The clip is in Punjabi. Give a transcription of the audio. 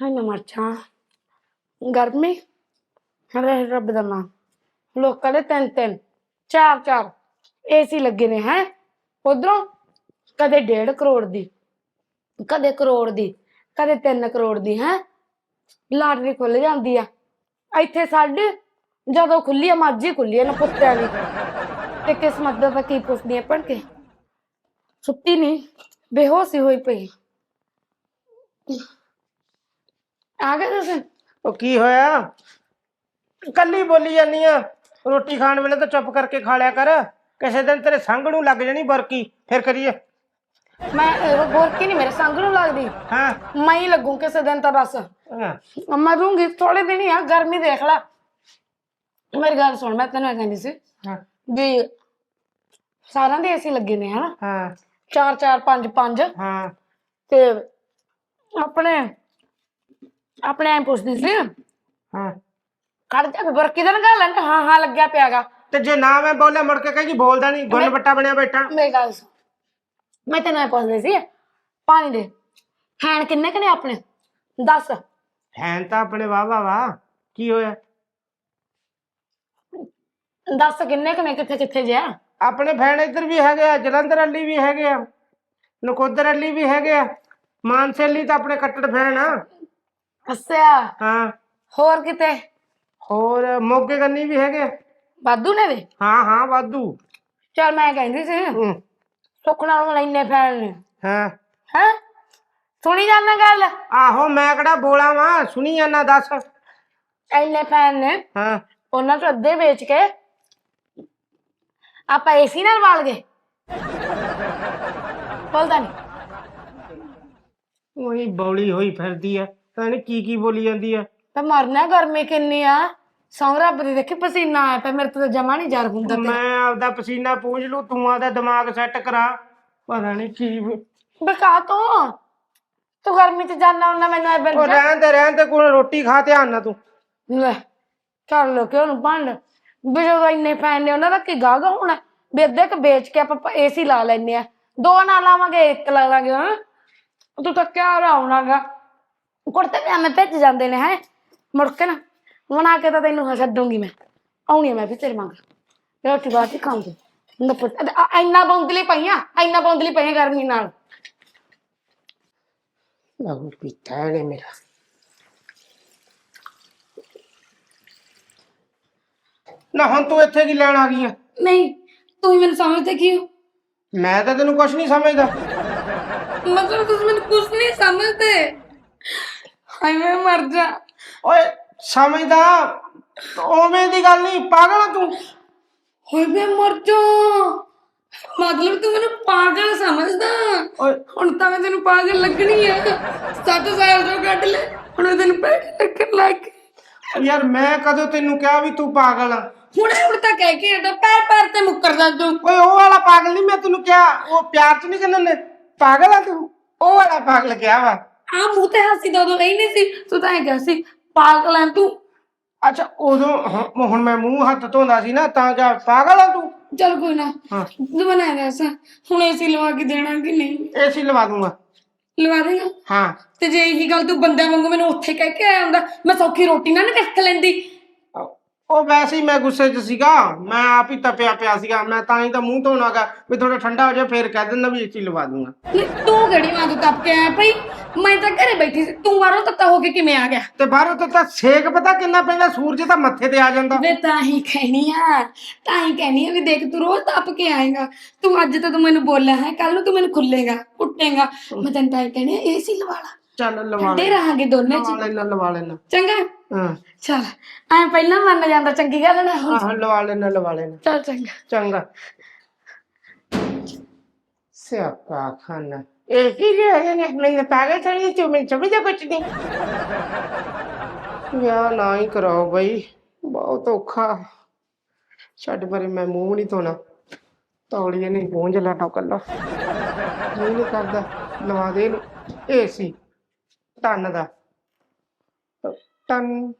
ਹਾਏ ਮੈਂ ਗਰਮੀ। ਹਰੇ ਰੱਬ ਦਾ ਨਾਮ। ਲੋਕਾਂ ਦੇ ਤਿੰਨ ਤਿੰਨ, ਚਾਰ ਚਾਰ ਏਸੀ ਲੱਗੇ ਨੇ, ਹੈ। ਉਧਰੋਂ ਕਦੇ 1.5 ਕਰੋੜ ਦੀ, ਕਦੇ ਕਰੋੜ ਦੀ, ਕਦੇ 3 ਕਰੋੜ ਦੀ, ਹੈ। ਲਾਟਰੀ ਖੁੱਲ ਜਾਂਦੀ ਆ। ਇੱਥੇ ਸਾਡੇ ਜਦੋਂ ਖੁੱਲੀ ਆ, ਮਰਜ਼ੀ ਖੁੱਲੀ ਆ ਨਾ ਕੁੱਤਿਆਂ ਦੀ। ਤੇ ਕਿਸਮਤ ਦਾ ਤਾਂ ਕੀ ਪੁੱਛਦੀ ਆ ਪੜ ਕੇ ਸੁੱਤੀ ਨਹੀਂ ਬੇਹੋਸ਼ੀ ਹੋਈ ਪਈ। ਆ ਗਏ ਤੁਸੀਂ? ਉਹ ਕੀ ਹੋਇਆ? ਕੱਲੀ ਬੋਲੀ ਜਾਨੀ ਆ। ਰੋਟੀ ਖਾਣ ਵੇਲੇ ਤਾਂ ਚੁੱਪ ਕਰਕੇ ਖਾ ਲਿਆ ਕਰ। ਕਿਸੇ ਦਿਨ ਤੇਰੇ ਸੰਗ ਨੂੰ ਲੱਗ ਜਾਣੀ ਬਰਕੀ। ਫਿਰ ਕਰੀਏ। ਮੈਂ ਅਹ, ਗੋਰਕੀ ਨਹੀਂ ਮੇਰੇ ਸੰਗ ਨੂੰ ਲੱਗਦੀ। ਹਾਂ। ਮੈਂ ਹੀ ਲੱਗੂ ਕਿਸੇ ਦਿਨ ਤਾਂ ਬਸ। ਹਾਂ। ਮੈਂ ਦੂੰਗੀ ਥੋੜੇ ਦਿਨ ਹੀ ਆ ਗਰਮੀ ਦੇਖ ਲੈ। ਮੇਰੀ ਗੱਲ ਸੁਣ ਮੈਂ ਤੈਨੂੰ ਇਹ ਕਹਿੰਦੀ ਸੀ ਹਾਂ। ਵੀ ਸਾਰਿਆਂ ਦੇ ਏਸੀ ਲੱਗੇ ਨੇ ਹਨਾ? ਹਾਂ। ਚਾਰ ਚਾਰ ਪੰਜ ਪੰਜ। ਹਾਂ। ਤੇ ਆਪਣੇ ਆਪਣੇ ਐਂ ਪੁੱਛਦੀ ਸੀ। ਹਾਂ। ਖੜ ਜਾ ਬਰਕੀ ਦਾ ਨਾ ਗੱਲ ਹੈ ਹਾਂ ਹਾਂ ਲੱਗਿਆ ਪਿਆਗਾ। ਤੇ ਜੇ ਨਾ ਮੈਂ ਬੋਲਿਆ ਮੁੜ ਕੇ ਕਹੇਗੀ ਬੋਲਦਾ ਨਹੀਂ ਗੁੰਨ ਬੱਟਾ ਬਣਿਆ ਬੈਠਾ। ਮੇਰੀ ਗੱਲ ਸੁਣ। ਮੈਂ ਤੈਨੂੰ ਇਹ ਪੁੱਛਦੀ ਸੀ ਪਾਣੀ ਦੇ ਹੈਣ ਕਿੰਨੇ ਕਨੇ ਆਪਣੇ? ਦੱਸ। ਫੈਨ ਤਾਂ ਆਪਣੇ ਵਾਹ ਵਾਹ ਵਾਹ ਕੀ ਹੋਇਆ? ਦੱਸ ਕਿੰਨੇ ਕਨੇ ਕਿੱਥੇ ਕਿੱਥੇ ਜਿਆ? ਆਪਣੇ ਫੈਨ ਇੱਧਰ ਵੀ ਹੈਗੇ ਆ ਜਲੰਧਰ ਵਾਲੀ ਵੀ ਹੈਗੇ ਆ ਨਕੋਦਰ ਵਾਲੀ ਵੀ ਹੈਗੇ ਆ। ਮਾਨਸੇ ਲਈ ਤਾਂ ਆਪਣੇ ਕੱਟੜ ਫੈਨ ਆ। ਅੱਛਾ ਹਾਂ ਹੋਰ ਕਿਤੇ ਹੋਰ ਮੋਗੇ ਕੰਨੀ ਵੀ ਹੈਗੇ ਆ। ਵਾਧੂ ਨੇ ਵੇ ਹਾਂ ਹਾਂ ਵਾਧੂ ਚਲ ਮੈਂ ਕਹਿੰਦੀ ਸੀ ਹੂੰ, ਸੁੱਖ ਨਾਲ ਹੁਣ ਇੰਨੇ ਫੈਨ ਨੇ ਹਾਂ ਹੈ ਸੁਣੀ ਜਾਂਦਾ ਗੱਲ ਆਹੋ ਮੈਂ ਕਿਹੜਾ ਬੋਲਾ ਵਾਂ ਸੁਣੀ ਜਾਨਾ ਦੱਸ ਇੰਨੇ ਫੈਨ ਨੇ ਹਾਂ ਉਹਨਾਂ ਚੋਂ ਅੱਧੇ ਵੇਚ ਕੇ ਆਪਾਂ ਏਸੀ ਨਾਲ ਵਾਲ ਗਏ ਬੋਲਦਾ ਨਹੀਂ ਉਹੀ ਬੌਲੀ ਹੋਈ ਫਿਰਦੀ ਆ ਪਤਾ ਨੀ ਕੀ ਕੀ ਬੋਲੀ ਜਾਂਦੀ ਆ। ਤੇ ਮਰਨਾ ਗਰਮੀ ਕਿੰਨੀ ਆ? ਸੌਂ ਰੱਬ ਦੀ ਦੇਖੀ ਪਸੀਨਾ ਆਇਆ ਪਿਆ ਮੇਰੇ ਤੋਂ ਤਾਂ ਜਮਾ ਨਹੀਂ ਜਰ ਹੁੰਦਾ ਮੈਂ ਆਪਦਾ ਪਸੀਨਾ ਪੂੰਝ ਲੂ ਤੂੰ ਆਪਦਾ ਦਿਮਾਗ ਸੈੱਟ ਕਰਾ। ਪਤਾ ਨਹੀਂ ਕੀ ਬ- ਬਕਾ ਤੂੰ? ਤੂੰ ਗਰਮੀ ਚ ਜਾਣਾ ਹੁੰਦਾ ਮੈਨੂੰ ਐ ਉਹ ਬੰਦ ਰਹਿਣ ਦੇ ਰਹਿਣ ਦੇ ਕੋਲ ਰੋਟੀ ਖਾ ਧਿਆਨ ਨਾਲ ਤੂੰ। ਲੈ ਕਰ ਲੋ ਕਿ ਉਹਨੂੰ ਭੰਡ। ਵੀ ਜਦੋਂ ਇੰਨੇ ਫੈਨ ਨੇ ਉਹਨਾਂ ਦਾ ਕੀ ਗਾਗਾ ਹੋਣਾ? ਵੀ ਅੱਧੇ ਕ ਵੇਚ ਕੇ ਆਪਾਂ ਏਸੀ ਲਾ ਲੈਨੇ ਆ। ਦੋ ਨਾ ਲਾਵਾਂਗੇ ਇੱਕ ਲਾ ਲਾਂਗੇ ਹਾਂ। ਤੂੰ ਤਾਂ ਕਿਆ ਰਾਉਣਾਗਾ ਕੁੜਤੇ ਪਜਾਮੇ ਭੇਜ ਜਾਂਦੇ ਨੇ ਹੈ? ਮੁੜ ਕੇ ਨਾ ਬਣਾ ਕੇ ਤਾਂ ਤੈਨੂੰ ਛੱਡੂੰਗੀ ਮੈਂ। ਆਉਣੀ ਆ ਮੈਂ ਵੀ ਤੇਰੇ ਮੰਗ ਰੋਟੀ ਬਾਅਦ ਹੀ ਖਾਉਂਗੀ ਨਪਟ ਇੰਨਾ ਬੌਂਦਲੀ ਪਈਆਂ ਇੰਨਾ ਬੌਂਦਲੀ ਪਈਆਂ ਗਰਮੀ ਨਾਲ। ਲਹੂ ਪੀਤਾ ਨੇ ਮੇਰਾ। ਨਾ ਹੁਣ ਤੂੰ ਇੱਥੇ ਕੀ ਲੈਣ ਆ ਗਈ ਆ? ਨਹੀਂ ਤੂੰ ਹੀ ਮੈਨੂੰ ਸਮਝਦੇ ਕਿਉਂ? ਮੈਂ ਤਾਂ ਤੈਨੂੰ ਕੁਝ ਨਹੀਂ ਸਮਝਦਾ। ਮਤਲਬ ਤੁਸੀਂ ਮੈਨੂੰ ਕੁਝ ਨਹੀਂ ਸਮਝਦੇ। ਹਾਏ ਮੈਂ ਮਰ ਜਾ। ਓਏ ਸਮਝਦਾ ਓਵੇਂ ਦੀ ਗੱਲ ਨਹੀਂ ਪਾਗਲ ਆ ਤੂੰ। ਹਾਏ ਮੈਂ ਮਰ ਜਾ ਮਤਲਬ ਤੂੰ ਮੈਨੂੰ ਪਾਗਲ ਸਮਝਦਾ। ਓਏ। ਹੁਣ ਤਾਂ ਮੈਂ ਤੈਨੂੰ ਪਾਗਲ ਲੱਗਣੀ ਆ। 7 ਸਾਲ ਜੋ ਕੱਢ ਲੈ। ਹੁਣ ਮੈਂ ਤੈਨੂੰ ਪੈਸੇ ਲੱਗਣ ਲੱਗ ਗਈ। ਯਾਰ ਮੈਂ ਕਦੋਂ ਤੈਨੂੰ ਕਿਹਾ ਵੀ ਤੂੰ ਪਾਗਲ ਆ? ਹੁਣੇ ਹੁਣ ਤਾਂ ਕਹਿ ਕੇ ਹਟਾ ਪੈਰ ਪੈਰ ਤੇ ਮੁੱਕਰਦਾ ਤੂੰ। ਓਏ ਉਹ ਵਾਲਾ ਪਾਗਲ ਨਹੀਂ ਮੈਂ ਤੈਨੂੰ ਕਿਹਾ। ਉਹ ਪਿਆਰ ਚ ਨਹੀਂ ਕਹਿੰਦੇ ਨੇ ਪਾਗਲ ਆ ਤੂੰ। ਉਹ ਵਾਲਾ ਪਾਗਲ ਕਿਹਾ ਵਾ। ਆ ਮੂੰਹ ਤੇ ਹਾਸੀ ਦਾ ਉਦੋਂ ਇਹ ਨਹੀਂ ਸੀ। ਤੂੰ ਤਾਂ ਇਹ ਕਿਹਾ ਸੀ ਪਾਗਲ ਆ ਤੂੰ? ਅੱਛਾ ਉਦੋਂ ਹੁਣ ਹੁਣ ਮੈਂ ਮੂੰਹ ਹੱਥ ਧੋਂਦਾ ਸੀ ਨਾ ਤਾਂ ਕਿਹਾ ਪਾਗਲ ਆ ਤੂੰ? ਚਲ ਕੋਈ ਨਾ ਹਾਂ। ਤੂੰ ਬਣਾ ਦੱਸ ਹੁਣ ਏਸੀ ਲਵਾ ਕੇ ਦੇਣਾ ਕਿ ਨਹੀਂ? ਏਸੀ ਲਵਾ ਦੂੰਗਾ। ਲਵਾ ਦੇਗਾ ਹਾਂ। ਤੇ ਜੇ ਇਹੀ ਗੱਲ ਤੂੰ ਬੰਦਿਆਂ ਵਾਂਗੂ ਮੈਨੂੰ ਉੱਥੇ ਕਹਿ ਕੇ ਆਇਆ ਹੁੰਦਾ ਮੈਂ ਸੌਖੀ ਰੋਟੀ ਨਾ ਨਾ ਕੱਖ ਲੈਂਦੀ। ਉਹ ਵੈਸੇ ਹੀ ਮੈਂ ਗੁੱਸੇ 'ਚ ਸੀਗਾ ਮੈਂ ਆਪ ਹੀ ਤਪਿਆ ਪਿਆ ਸੀਗਾ ਮੈਂ ਤਾਂ ਹੀ ਤਾਂ ਮੂੰਹ ਧੋਣਾਗਾ ਵੀ ਥੋੜਾ ਠੰਡਾ ਹੋ ਜਾਏ ਫੇਰ ਕਹਿ ਦਿੰਦਾ ਵੀ ਏਸੀ ਲਵਾ ਦੂੰਗਾ। ਨਹੀਂ, ਤੂੰ ਕਿਹੜੀ ਮਾਂ ਤੋਂ ਤੱਪ ਕੇ ਆਇਆ ਭਈ? ਮੈਂ ਤਾਂ ਘਰੇ ਬੈਠੀ ਸੀ ਤੂੰ ਮਾਰੋ ਤੱਤਾ ਹੋ ਕੇ ਕਿਵੇਂ ਆ ਗਿਆ? ਤੇ ਬਾਹਰੋਂ ਤਾਂ ਤਾਂ ਸੇਕ ਪਤਾ ਕਿੰਨਾ ਪੈਂਦਾ ਸੂਰਜ ਤਾਂ ਮੱਥੇ ਤੇ ਆ ਜਾਂਦਾ। ਵੇ ਤਾਂ ਹੀ ਕਹਿਣੀ ਆ ਤਾਂ ਹੀ ਕਹਿਣੀ ਆ ਵੀ ਦੇਖ ਤੂੰ ਰੋਜ਼ ਤੱਪ ਕੇ ਆਏਗਾ। ਤੂੰ ਅੱਜ ਤਾਂ ਤੂੰ ਮੈਨੂੰ ਬੋਲਿਆ ਹੈ ਕੱਲ ਨੂੰ ਤੂੰ ਮੈਨੂੰ ਖੁੱਲੇਗਾ ਕੁੱਟੇਗਾ। ਮੈਂ ਤੈਨੂੰ ਤਾਂ ਹੀ ਕਹਿਣੀ ਆ ਏਸੀ ਲਵਾ ਲਾ। ਚੱਲ ਲਵਾ ਠੰਡੇ ਲੈ ਰਹਾਂਗੇ ਦੋਨੇ ਲਵਾ ਚ ਲੈਣਾ ਲਵਾ ਲੈਣਾ। ਚੰਗਾ। ਹਾਂ। ਚਲ ਐ ਪਹਿਲਾਂ ਮੰਨ ਜਾਂਦਾ ਚੰਗੀ ਗੱਲ ਨਾ ਹੁਣ ਆਹ ਲਵਾ ਲੈਣਾ ਲਵਾ ਲੈਣਾ। ਚਲ ਚੰਗਾ। ਚੰਗਾ। ਸਿਆਪਾ ਖਾਨਾ। ਇਹ ਕੀ ਰਿਹਾ ਨੇ? ਮੈਨੂੰ ਪਾਗਲ ਥੜੀ ਤੂੰ ਮੈਨੂੰ ਸਮਝਦਾ ਕੁਛ ਨਹੀਂ। ਵਿਆਹ ਨਾ ਹੀ ਕਰਾਓ ਬਈ ਬਹੁਤ ਔਖਾ। ਛੱਡ ਪਰੇ ਮੈਂ ਮੂੰਹ ਨਹੀਂ ਧੋਣਾ। ਤੌਲੀਏ ਨਹੀਂ ਪੂੰਝ ਲੈਣਾ ਕੱਲਾ ਨਹੀਂ ਕਰਦਾ ਲਵਾ ਦੇ ਇਹਨੂੰ। ਏਸੀ 蛋那个，蛋。